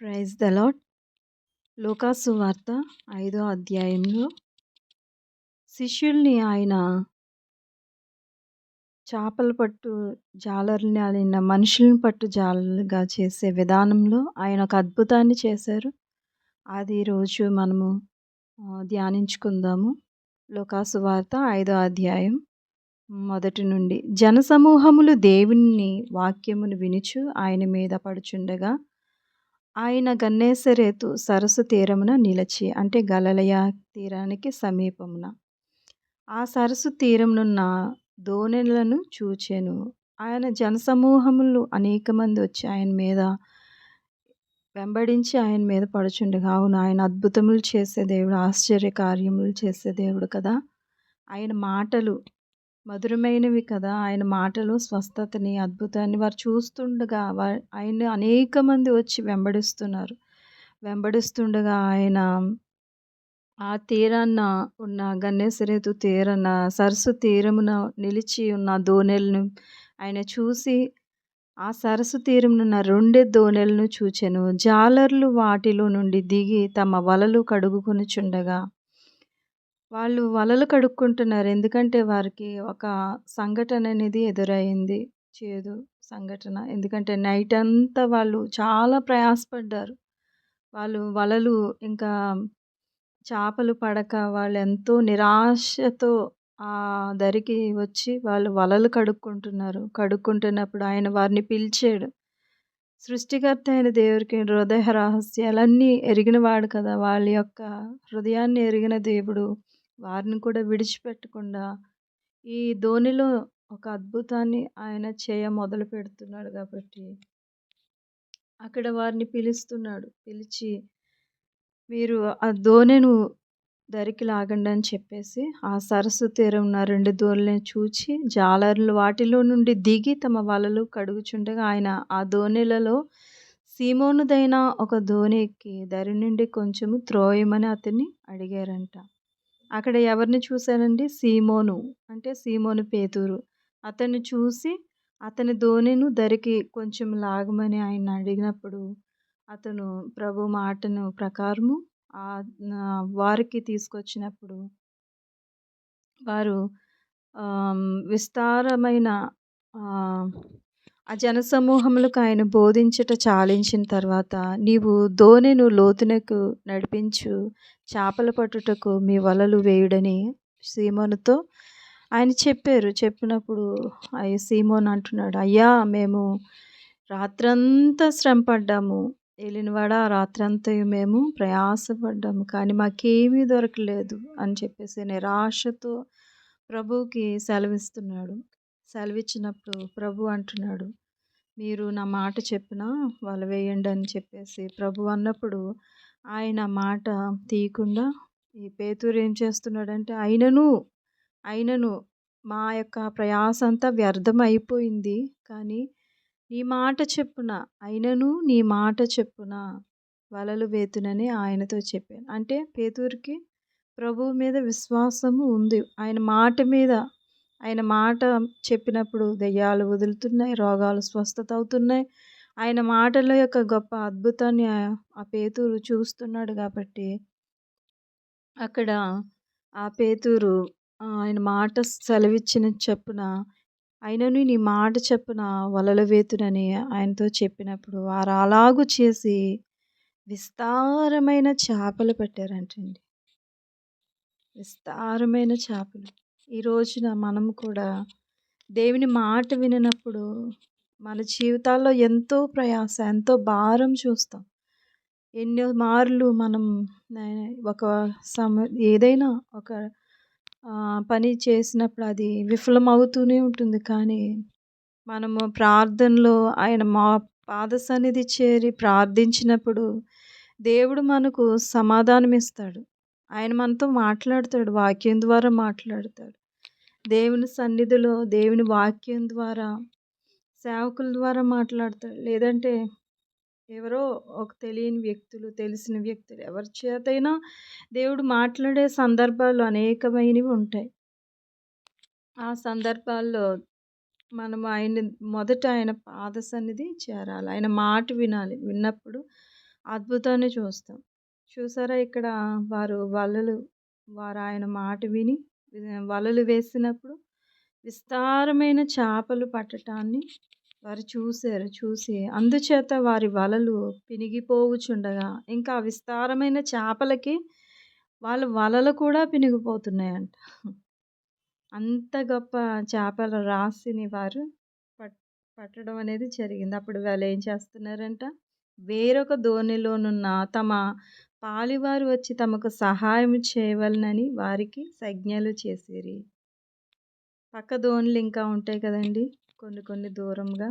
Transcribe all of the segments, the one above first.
Praise the lord. లూకాసు వార్త ఐదో అధ్యాయంలో శిష్యుల్ని ఆయన చేపలు పట్టు జాలర్ని ఆయన మనుషులను పట్టు జాలరులుగా చేసే విధానంలో ఆయన ఒక అద్భుతాన్ని చేశారు. అది రోజు మనము ధ్యానించుకుందాము. లోకాసు వార్త ఐదో అధ్యాయం మొదటి నుండి. జనసమూహములు దేవుని వాక్యమును వినుచు ఆయన మీద పడుచుండగా ఆయన గన్నేసరేతు సరస్సు తీరమున నిలిచి అంటే గలలయ తీరానికి సమీపమున. ఆ సరస్సు తీరమునున్న దోణెలను చూచెను. ఆయన జనసమూహములు అనేక మంది వచ్చి ఆయన మీద వెంబడించి ఆయన మీద పడుచుండగా అవును ఆయన అద్భుతములు చేసే దేవుడు ఆశ్చర్య కార్యములు చేసే దేవుడు కదా. ఆయన మాటలు మధురమైనవి కదా. ఆయన మాటలు స్వస్థతని అద్భుతాన్ని వారు చూస్తుండగా ఆయన అనేక మంది వచ్చి వెంబడిస్తున్నారు. వెంబడిస్తుండగా ఆయన ఆ తీరాన ఉన్న గన్నేసరేతు తీరన సరస్సు తీరమున నిలిచి ఉన్న దోణెలను ఆయన చూసి ఆ సరస్సు తీరమునున్న రెండే దోణెలను చూచెను. జాలర్లు వాటిలో నుండి దిగి తమ వలలు కడుగుకొనుచుండగా వాళ్ళు వలలు కడుక్కుంటున్నారు. ఎందుకంటే వారికి ఒక సంఘటన అనేది ఎదురైంది. చేదు సంఘటన. ఎందుకంటే నైట్ అంతా వాళ్ళు చాలా ప్రయాసపడ్డారు. వాళ్ళు వలలు ఇంకా చేపలు పడక వాళ్ళు ఎంతో నిరాశతో ఆ దరికి వచ్చి వాళ్ళు వలలు కడుక్కుంటున్నారు. కడుక్కుంటున్నప్పుడు ఆయన వారిని పిలిచాడు. సృష్టికర్త అయిన దేవుడికి హృదయ రహస్యాలన్నీ ఎరిగినవాడు కదా. వాళ్ళ యొక్క హృదయాన్ని ఎరిగిన దేవుడు వారిని కూడా విడిచిపెట్టకుండా ఈ ధోనిలో ఒక అద్భుతాన్ని ఆయన చేయ మొదలు పెడుతున్నాడు కాబట్టి అక్కడ వారిని పిలుస్తున్నాడు. పిలిచి మీరు ఆ ధోనిను దరికి లాగండి అని చెప్పేసి ఆ సరస్సు తీరం ఉన్న రెండు దోణులను చూచి జాలర్లు వాటిలో నుండి దిగి తమ వలలు కడుగుచుండగా ఆయన ఆ ధోనిలలో సీమోనుదైన ఒక దోణి ఎక్కి దరి నుండి కొంచెము త్రోయమని అతన్ని అడిగారంట. అక్కడ ఎవరిని చూశారండి? సీమోను. అంటే సీమోను పేతూరు. అతన్ని చూసి అతని ధోనిను ధరికి కొంచెం లాగమని ఆయన అడిగినప్పుడు అతను ప్రభు మాటను ప్రకారము ఆ వారికి తీసుకొచ్చినప్పుడు వారు విస్తారమైన ఆ, జనసమూహములకు ఆయన బోధించుట చాలించిన తర్వాత నీవు దోణెను లోతునకు నడిపించు చేపలు పట్టుటకు మీ వలలు వేయుడని సీమోనుతో ఆయన చెప్పారు. చెప్పినప్పుడు అయ్యో సీమోన్ అంటున్నాడు అయ్యా మేము రాత్రంతా శ్రమ పడ్డాము ఏలినవాడ రాత్రంతా మేము ప్రయాసపడ్డాము. కానీ మాకేమీ దొరకలేదు అని చెప్పేసి నిరాశతో ప్రభువుకి సెలవిస్తున్నాడు. సెలవిచ్చినప్పుడు ప్రభు అంటున్నాడు మీరు నా మాట చెప్పిన వాళ్ళు వేయండి అని చెప్పేసి ప్రభు అన్నప్పుడు ఆయన మాట తీయకుండా ఈ పేతురు ఏం చేస్తున్నాడంటే అయినను అయినను మా యొక్క ప్రయాస అంతా వ్యర్థం అయిపోయింది కానీ నీ మాట చెప్పున అయినను నీ మాట చెప్పున వలలు వేతునని ఆయనతో చెప్పాను. అంటే పేదూరికి ప్రభువు మీద విశ్వాసము ఉంది. ఆయన మాట మీద ఆయన మాట చెప్పినప్పుడు దెయ్యాలు వదులుతున్నాయి రోగాలు స్వస్థత అవుతున్నాయి. ఆయన మాటల యొక్క గొప్ప అద్భుతాన్ని ఆ- ఆ పేతూరు చూస్తున్నాడు కాబట్టి అక్కడ ఆ పేతూరు ఆయన మాట సెలవిచ్చిన చెప్పున అయినను నీ మాట చెప్పున వలల వేతునని ఆయనతో చెప్పినప్పుడు వారు అలాగూ చేసి విస్తారమైన చేపలు పెట్టారంటండి. విస్తారమైన చేపలు. ఈ రోజున మనం కూడా దేవుని మాట వినినప్పుడు మన జీవితాల్లో ఎంతో ప్రయాస ఎంతో భారం చూస్తాం. ఎన్నో మార్లు మనం ఒక సమ ఏదైనా ఒక పని చేసినప్పుడు అది విఫలం అవుతూనే ఉంటుంది. కానీ మనము ప్రార్థనలో ఆయన మా పాద సన్నిధి చేరి ప్రార్థించినప్పుడు దేవుడు మనకు సమాధానం ఇస్తాడు ఆయన మనతో మాట్లాడతాడు వాక్యం ద్వారా మాట్లాడతాడు. దేవుని సన్నిధిలో దేవుని వాక్యం ద్వారా సేవకుల ద్వారా మాట్లాడతాడు. లేదంటే ఎవరో ఒక తెలియని వ్యక్తులు తెలిసిన వ్యక్తులు ఎవరి చేతైనా దేవుడు మాట్లాడే సందర్భాలు అనేకమైనవి ఉంటాయి. ఆ సందర్భాల్లో మనం ఆయన మొదట ఆయన పాద సన్నిధి చేరాలి. ఆయన మాట వినాలి. విన్నప్పుడు అద్భుతాన్ని చూస్తాం. చూసారా ఇక్కడ వారు వలలు వారు ఆయన మాట విని వలలు వేసినప్పుడు విస్తారమైన చేపలు పట్టటాన్ని వారు చూసారు. చూసి అందుచేత వారి వలలు పినిగిపోవుచుండగా ఇంకా విస్తారమైన చేపలకి వాళ్ళ వలలు కూడా పినిగిపోతున్నాయంట. అంత గొప్ప చేపల రాశిని వారు పట్ పట్టడం అనేది జరిగింది. అప్పుడు వాళ్ళు ఏం చేస్తున్నారంట, వేరొక దోణిలోనున్న తమ పాలివారు వచ్చి తమకు సహాయం చేయవలనని వారికి సజ్ఞలు చేసిరి. పక్క దోణులు ఇంకా ఉంటాయి కదండీ! కొన్ని కొన్ని దూరంగా.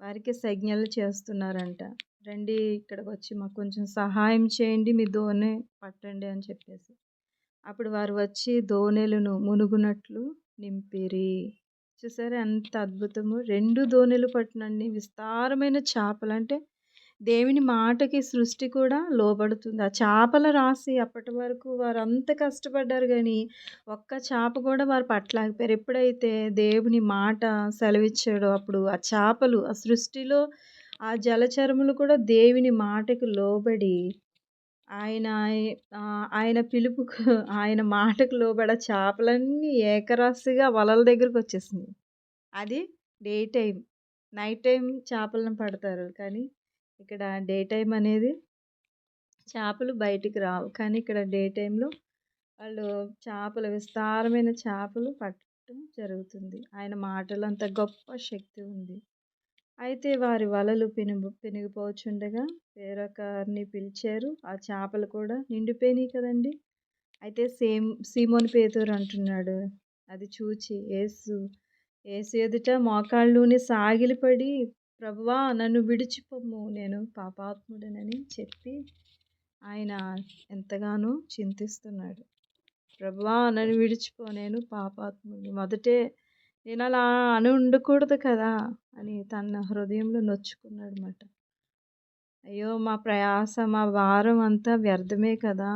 వారికి సజ్ఞలు చేస్తున్నారంట. రండి ఇక్కడికొచ్చి మాకు కొంచెం సహాయం చేయండి. మీ దోణి పట్టండి అని చెప్పేసి. అప్పుడు వారు వచ్చి దోణెలను మునుగునట్లు నింపిరి. చూసారా ఎంత అద్భుతము రెండు దోణెలు పట్టినండి విస్తారమైన చేపలంటే దేవుని మాటకి సృష్టి కూడా లోబడుతుంది. ఆ చేపల రాసి అప్పటి వరకు అంత కష్టపడ్డారు కానీ ఒక్క చేప కూడా వారు పట్టలేకపోయారు. ఎప్పుడైతే దేవుని మాట సెలవిచ్చాడో అప్పుడు ఆ చేపలు ఆ సృష్టిలో ఆ జలచరములు కూడా దేవుని మాటకు లోబడి ఆయన ఆయన పిలుపుకు ఆయన మాటకు లోబడ ఆ చేపలన్నీ ఏకరాశిగా వలల దగ్గరకొచ్చేసినాయి. అది డే టైం నైట్ టైం చేపలను పడతారు. కానీ ఇక్కడ డే టైం అనేది చేపలు బయటికి రావు. కానీ ఇక్కడ డే టైంలో వాళ్ళు చేపలు విస్తారమైన చేపలు పట్టడం జరుగుతుంది. ఆయన మాటలో అంత గొప్ప శక్తి ఉంది. అయితే వారి వలలు పెను పెనిగిపోచుండగా వేరొకరిని పిలిచారు. ఆ చేపలు కూడా నిండిపోయినాయి కదండీ! అయితే సేమ్ సీమోని పేదూరు అంటున్నాడు. అది చూచి ఏసు ఏసు ఎదుట మోకాళ్ళూని సాగిలిపడి ప్రభువా నన్ను విడిచిపొమ్ము నేను పాపాత్ముడనని చెప్పి ఆయన ఎంతగానో చింతిస్తున్నాడు. ప్రభువా నన్ను విడిచిపో నేను పాపాత్ముడిని. మొదటే నేను అలా అని ఉండకూడదు కదా! అని తన హృదయంలో నొచ్చుకున్నాడు అనమాట అయ్యో! మా ప్రయాస మా భారం అంతా వ్యర్థమే కదా!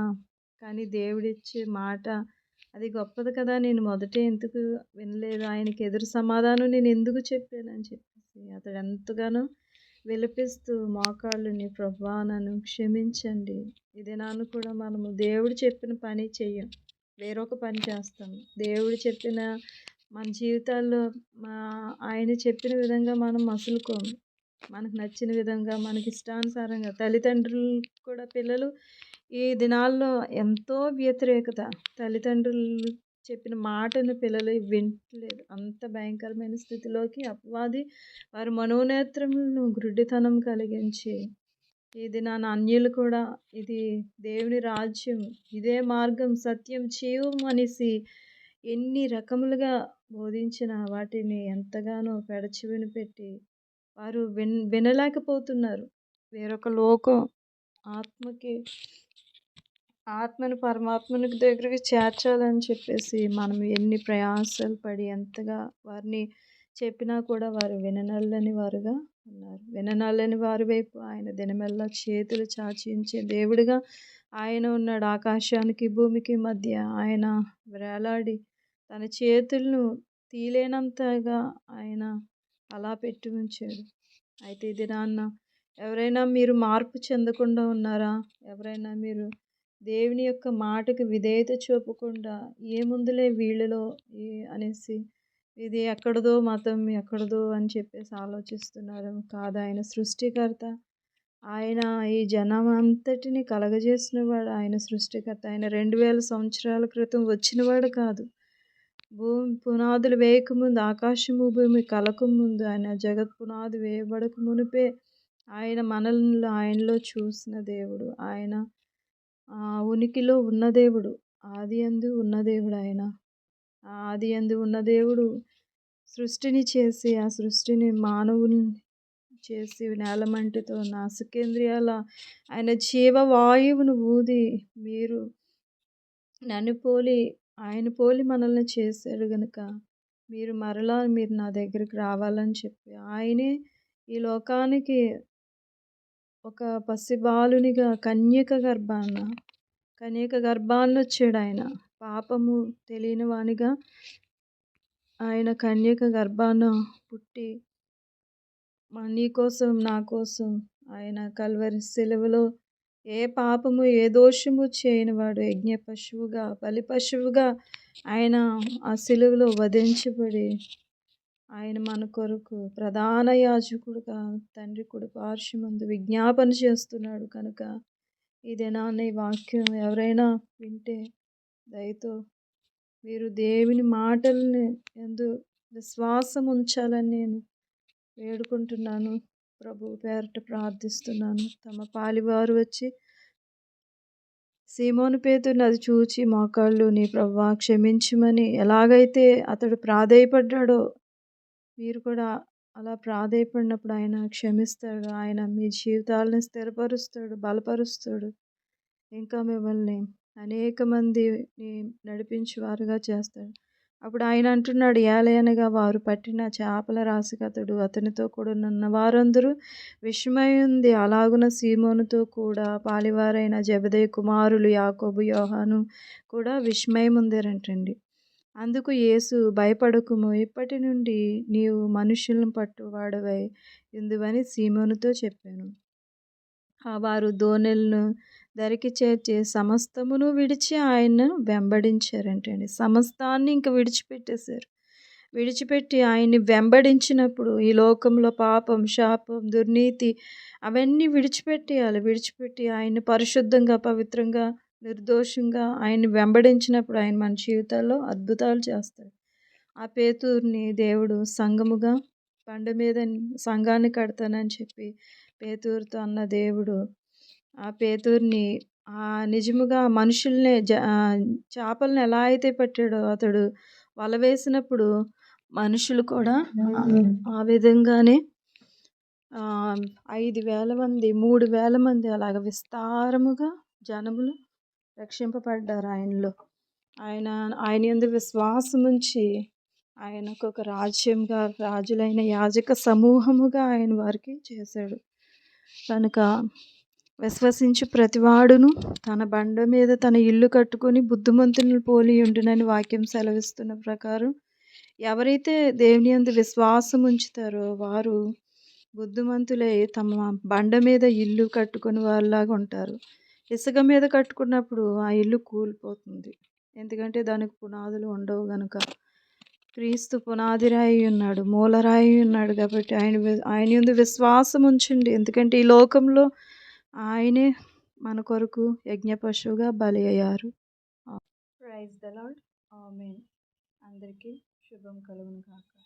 కానీ దేవుడిచ్చే మాట అది గొప్పది కదా! నేను మొదటే ఎందుకు వినలేదు? ఆయనకి ఎదురు సమాధానం నేను ఎందుకు చెప్పానని అతడు ఎంతగానో విలపిస్తూ మోకాళ్ళుని ప్రభా నన్ను క్షమించండి. ఈ దినాన కూడా మనము దేవుడు చెప్పిన పని చెయ్యం. వేరొక పని చేస్తాం. దేవుడు చెప్పిన మన జీవితాల్లో మా ఆయన చెప్పిన విధంగా మనం మసులుకోము. మనకు నచ్చిన విధంగా మనకి ఇష్టానుసారంగా తల్లిదండ్రులు కూడా పిల్లలు ఈ దినాల్లో ఎంతో వ్యతిరేకత. తల్లిదండ్రులు చెప్పిన మాటను పిల్లలు వింటలేదు. అంత భయంకరమైన స్థితిలోకి అపవాది వారి మనోనేత్రములను గ్రుడ్డితనం కలిగించి ఇది నా అన్యులు కూడా ఇది దేవుని రాజ్యం, ఇదే మార్గం, సత్యం, జీవం అనేసి ఎన్ని రకములుగా బోధించిన వాటిని ఎంతగానో పెడచివిని పెట్టి వారు విన్ వినలేకపోతున్నారు. వేరొక లోకం ఆత్మకి ఆత్మను పరమాత్మనికి దగ్గరికి చేర్చాలని చెప్పేసి మనం ఎన్ని ప్రయాసాలు పడి ఎంతగా వారిని చెప్పినా కూడా వారు విననల్లని వారుగా ఉన్నారు. విననల్లని వారి వైపు ఆయన దినమెల్లా చేతులు చాచించే దేవుడిగా ఆయన ఉన్నాడు. ఆకాశానికి భూమికి మధ్య ఆయన వేలాడి తన చేతులను తీలేనంతగా ఆయన అలా పెట్టి ఉంచాడు. అయితే ఇది నాన్న ఎవరైనా మీరు మార్పు చెందకుండా ఉన్నారా? ఎవరైనా మీరు దేవుని యొక్క మాటకు విధేయత చూపకుండా ఏముందిలే వీళ్ళలో ఏ అనేసి ఇది ఎక్కడదో మతం ఎక్కడదో అని చెప్పేసి ఆలోచిస్తున్నారు కాదు ఆయన సృష్టికర్త. ఆయన ఈ జనం అంతటిని కలగజేసినవాడు ఆయన సృష్టికర్త. ఆయన 2000 సంవత్సరాల క్రితం వచ్చినవాడు కాదు. భూమి పునాదులు వేయకముందు ఆకాశము భూమి కలకముందు ఆయన జగత్ పునాది వేయబడక మునుపే ఆయన మనల్ని ఆయనలో చూసిన దేవుడు. ఆయన ఉనికిలో ఉన్న దేవుడు. ఆదియందు ఉన్న దేవుడు ఆయన. ఆదియందు ఉన్న దేవుడు సృష్టిని చేసి ఆ సృష్టిని మానవుని చేసి నేలమంటితో నాసుకేంద్రియాల ఆయన జీవవాయువును ఊది మీరు నన్ను పోలి ఆయన పోలి మనల్ని చేశాడు గనుక మీరు మరలా మీరు నా దగ్గరికి రావాలని చెప్పి ఆయనే ఈ లోకానికి ఒక పసిబాలునిగా కన్యక గర్భాన కన్యక గర్భాన వచ్చాడు ఆయన. పాపము తెలియని వానిగా ఆయన కన్యక గర్భాన పుట్టి మా నీ కోసం నా కోసం ఆయన కల్వరి సెలవులో ఏ పాపము ఏ దోషము చేయనివాడు యజ్ఞ పశువుగా బలి పశువుగా ఆయన ఆ సిలువలో వధించబడి ఆయన మన కొరకు ప్రధాన యాజకుడుగా తండ్రి కుడి పార్శ్వమందు విజ్ఞాపన చేస్తున్నాడు కనుక ఇదేనా అనే వాక్యం ఎవరైనా వింటే దయతో మీరు దేవుని మాటల్ని ఎందు విశ్వాసం ఉంచాలని నేను వేడుకుంటున్నాను. ప్రభు పేరట ప్రార్థిస్తున్నాను. తమ పాలివారు వచ్చి సీమోను పేతుని అది చూచి మోకాళ్ళు నీ ప్రభా క్షమించమని ఎలాగైతే అతడు ప్రాధేయపడ్డాడో మీరు కూడా అలా ప్రాధేయపడినప్పుడు ఆయన క్షమిస్తాడు. ఆయన మీ జీవితాలను స్థిరపరుస్తాడు బలపరుస్తాడు. ఇంకా మిమ్మల్ని అనేక మందిని నడిపించేవారుగా చేస్తాడు. అప్పుడు ఆయన అంటున్నాడు ఏలయనగా వారు పట్టిన చేపల రాసికతడు అతనితో కూడా ఉన్న వారందరూ విషమయుంది అలాగున సీమోనుతో కూడా పాలివారైన జబదయ్య కుమారులు యాకోబు యోహాను కూడా విస్మయముందారంటండి అందుకు యేసు భయపడకుము. ఇప్పటి నుండి నీవు మనుషులను పట్టువాడవై ఎందువని సీమోనుతో చెప్పాను. వారు దోనెలను దరికి చేర్చి సమస్తమును విడిచి ఆయనను వెంబడించారంటండి. సమస్తాన్ని ఇంక విడిచిపెట్టేశారు. విడిచిపెట్టి ఆయన్ని వెంబడించినప్పుడు ఈ లోకంలో పాపం శాపం దుర్నీతి అవన్నీ విడిచిపెట్టేయాలి. విడిచిపెట్టి ఆయన్ని పరిశుద్ధంగా పవిత్రంగా నిర్దోషంగా ఆయన్ని వెంబడించినప్పుడు ఆయన మన జీవితాల్లో అద్భుతాలు చేస్తాడు. ఆ పేతూరిని దేవుడు సంఘముగా బండ మీద సంఘాన్ని కడతానని చెప్పి పేతూరుతో అన్న దేవుడు ఆ పేతూరిని ఆ నిజముగా మనుషుల్ని జ చేపలను ఎలా అయితే పట్టాడో అతడు వల వేసినప్పుడు మనుషులు కూడా ఆ విధంగానే ఐదు వేల మంది మూడు వేల మంది అలాగ విస్తారముగా జనములు రక్షింపబడ్డారు ఆయనలో. ఆయన ఆయన ఎందు విశ్వాసం ఉంచి ఆయనకు ఒక రాజ్యంగా రాజులైన యాజక సమూహముగా ఆయన వారికి చేశాడు. కనుక విశ్వసించి ప్రతివాడును తన బండ మీద తన ఇల్లు కట్టుకొని బుద్ధిమంతులను పోలి ఉండునని వాక్యం సెలవిస్తున్న ప్రకారం ఎవరైతే దేవుని అందు విశ్వాసం ఉంచుతారో వారు బుద్ధిమంతులై తమ బండ మీద ఇల్లు కట్టుకుని వాళ్ళలాగా ఉంటారు. ఇసుక మీద కట్టుకున్నప్పుడు ఆ ఇల్లు కూలిపోతుంది. ఎందుకంటే దానికి పునాదులు ఉండవు గనుక. క్రీస్తు పునాది రాయి ఉన్నాడు మూలరాయి ఉన్నాడు కాబట్టి ఆయన ఆయన ఎందు విశ్వాసం ఉంచండి. ఎందుకంటే ఈ లోకంలో ఆయనే మన కొరకు యజ్ఞ పశువుగా బలి అయ్యారు. ప్రైజ్ ద లాడ్ ఆమెన్ అందరికీ శుభం కలుగును కాక